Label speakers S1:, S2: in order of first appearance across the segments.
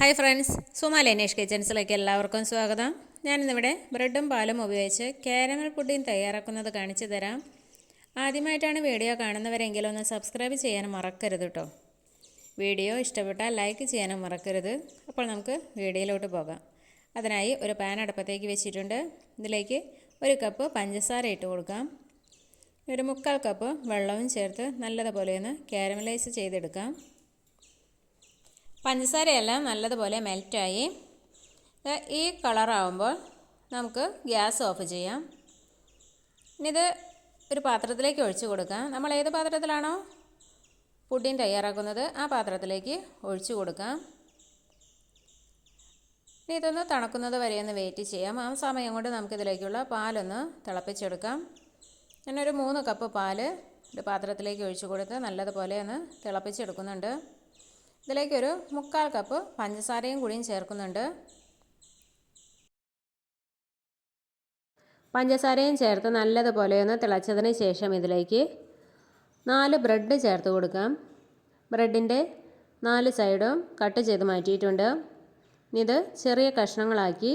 S1: Hi friends Suma Lenesh കിച്ചൻസിലേക്ക് എല്ലാവർക്കും സ്വാഗതം. ഞാനിന്നിവിടെ ബ്രെഡും പാലും ഉപയോഗിച്ച് കാരമൽ പുഡിങ് തയ്യാറാക്കുന്നത് കാണിച്ചു തരാം. ആദ്യമായിട്ടാണ് വീഡിയോ കാണുന്നവരെങ്കിൽ ഒന്ന് സബ്സ്ക്രൈബ് ചെയ്യാൻ മറക്കരുത് കേട്ടോ വീഡിയോ ഇഷ്ടപ്പെട്ടാൽ ലൈക്ക് ചെയ്യാനും മറക്കരുത്. അപ്പോൾ നമുക്ക് വീഡിയോയിലോട്ട് പോകാം. അതിനായി ഒരു പാൻ അടുപ്പത്തേക്ക് വെച്ചിട്ടുണ്ട്. ഇതിലേക്ക് ഒരു കപ്പ് പഞ്ചസാര ഇട്ട് കൊടുക്കാം. ഒരു മുക്കാൽ കപ്പ് വെള്ളവും ചേർത്ത് നല്ലതുപോലെ ഒന്ന് കാരമലൈസ് ചെയ്തെടുക്കാം. പഞ്ചസാരയെല്ലാം നല്ലതുപോലെ മെൽറ്റായി. ഈ കളറാവുമ്പോൾ നമുക്ക് ഗ്യാസ് ഓഫ് ചെയ്യാം. ഇനി ഇത് ഒരു പാത്രത്തിലേക്ക് ഒഴിച്ചു കൊടുക്കാം. നമ്മൾ ഏത് പാത്രത്തിലാണോ പുഡിങ് തയ്യാറാക്കുന്നത് ആ പാത്രത്തിലേക്ക് ഒഴിച്ചു കൊടുക്കാം. ഇനി ഇതൊന്ന് തണുക്കുന്നത് വരെ ഒന്ന് വെയിറ്റ് ചെയ്യാം. ആ സമയം കൊണ്ട് നമുക്കിതിലേക്കുള്ള പാലൊന്ന് തിളപ്പിച്ചെടുക്കാം. ഞാനൊരു മൂന്ന് കപ്പ് പാൽ ഒരു പാത്രത്തിലേക്ക് ഒഴിച്ചു കൊടുത്ത് നല്ലതുപോലെ ഒന്ന് തിളപ്പിച്ചെടുക്കുന്നുണ്ട്. ഇതിലേക്കൊരു മുക്കാൽ കപ്പ് പഞ്ചസാരയും കൂടിയും ചേർക്കുന്നുണ്ട്. പഞ്ചസാരയും ചേർത്ത് നല്ലതുപോലെ ഒന്ന് തിളച്ചതിന് ശേഷം ഇതിലേക്ക് നാല് ബ്രെഡ് ചേർത്ത് കൊടുക്കാം. ബ്രെഡിന്റെ നാല് സൈഡും കട്ട് ചെയ്ത് മാറ്റിയിട്ടുണ്ട്. ഇത് ചെറിയ കഷ്ണങ്ങളാക്കി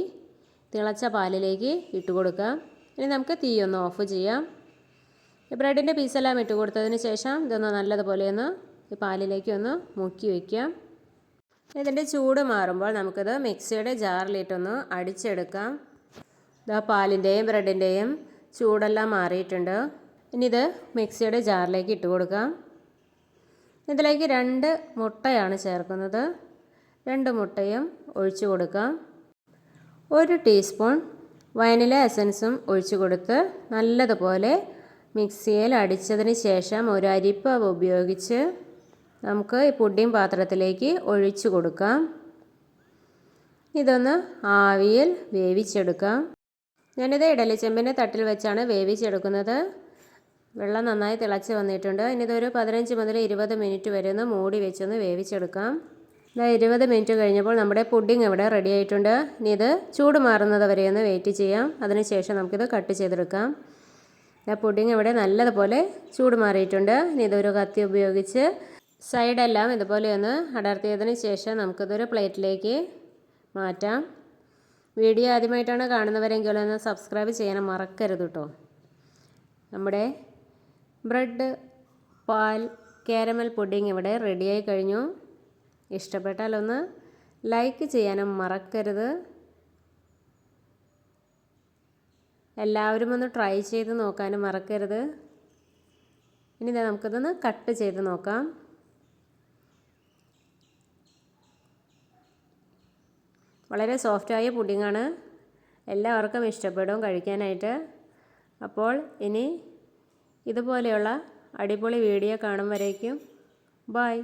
S1: തിളച്ച പാലിലേക്ക് ഇട്ട് കൊടുക്കാം. ഇനി നമുക്ക് തീ ഒന്ന് ഓഫ് ചെയ്യാം. ബ്രെഡിന്റെ പീസെല്ലാം ഇട്ട് കൊടുത്തതിന് ശേഷം ഇതൊന്ന് നല്ലതുപോലെ ഒന്ന് ഈ പാലിലേക്ക് ഒന്ന് മുക്കി വയ്ക്കാം ഇതിന്റെ ചൂട് മാറുമ്പോൾ നമുക്കിത് മിക്സിയുടെ ജാറിലിട്ടൊന്ന് അടിച്ചെടുക്കാം. ഇതാ പാലിന്റെയും ബ്രെഡിന്റെയും ചൂടെല്ലാം മാറിയിട്ടുണ്ട്. ഇനി ഇത് മിക്സിയുടെ ജാറിലേക്ക് ഇട്ട് കൊടുക്കാം. ഇതിലേക്ക് രണ്ട് മുട്ടയാണ് ചേർക്കുന്നത്. രണ്ട് മുട്ടയും ഒഴിച്ചു കൊടുക്കാം. ഒരു ടീസ്പൂൺ വയനില എസൻസും ഒഴിച്ചു കൊടുത്ത് നല്ലതുപോലെ മിക്സിയിൽ അടിച്ചതിന് ശേഷം ഒരു അരിപ്പ ഉപയോഗിച്ച് നമുക്ക് ഈ പുഡിംഗ് പാത്രത്തിലേക്ക് ഒഴിച്ചു കൊടുക്കാം. ഇതൊന്ന് ആവിയിൽ വേവിച്ചെടുക്കാം. ഞാനിത് ഇഡലിച്ചെമ്പിന്റെ തട്ടിൽ വെച്ചാണ് വേവിച്ചെടുക്കുന്നത്. വെള്ളം നന്നായി തിളച്ച് വന്നിട്ടുണ്ട്. ഇനിയിതൊരു പതിനഞ്ച് മുതൽ ഇരുപത് മിനിറ്റ് വരെ ഒന്ന് മൂടി വെച്ചൊന്ന് വേവിച്ചെടുക്കാം. ഇതാ ഇരുപത് മിനിറ്റ് കഴിഞ്ഞപ്പോൾ നമ്മുടെ പുഡിംഗ് ഇവിടെ റെഡി ആയിട്ടുണ്ട്. ഇനി ഇത് ചൂട് മാറുന്നത് വരെ ഒന്ന് വെയിറ്റ് ചെയ്യാം. അതിനുശേഷം നമുക്കിത് കട്ട് ചെയ്തെടുക്കാം. പുഡിംഗ് ഇവിടെ നല്ലതുപോലെ ചൂട് മാറിയിട്ടുണ്ട്. ഇനി ഇതൊരു കത്തി ഉപയോഗിച്ച് സൈഡെല്ലാം ഇതുപോലെ ഒന്ന് അടർത്തിയതിന് ശേഷം നമുക്കിതൊരു പ്ലേറ്റിലേക്ക് മാറ്റാം. വീഡിയോ ആദ്യമായിട്ടാണ് കാണുന്നവരെങ്കിൽ ഒന്ന് സബ്സ്ക്രൈബ് ചെയ്യാൻ മറക്കരുത് കേട്ടോ. നമ്മുടെ ബ്രെഡ് പാൽ കാരമൽ പുഡിംഗ് ഇവിടെ റെഡിയായി കഴിഞ്ഞു. ഇഷ്ടപ്പെട്ടാൽ ഒന്ന് ലൈക്ക് ചെയ്യാനും മറക്കരുത്. എല്ലാവരും ഒന്ന് ട്രൈ ചെയ്ത് നോക്കാനും മറക്കരുത്. ഇനി നമുക്കിതൊന്ന് കട്ട് ചെയ്ത് നോക്കാം. വളരെ സോഫ്റ്റായ പുഡിങ്ങാണ്. എല്ലാവർക്കും ഇഷ്ടപ്പെടും കഴിക്കാനായിട്ട്. അപ്പോൾ ഇനി ഇതുപോലെയുള്ള അടിപൊളി വീഡിയോ കാണും വരേക്കും. ബായ്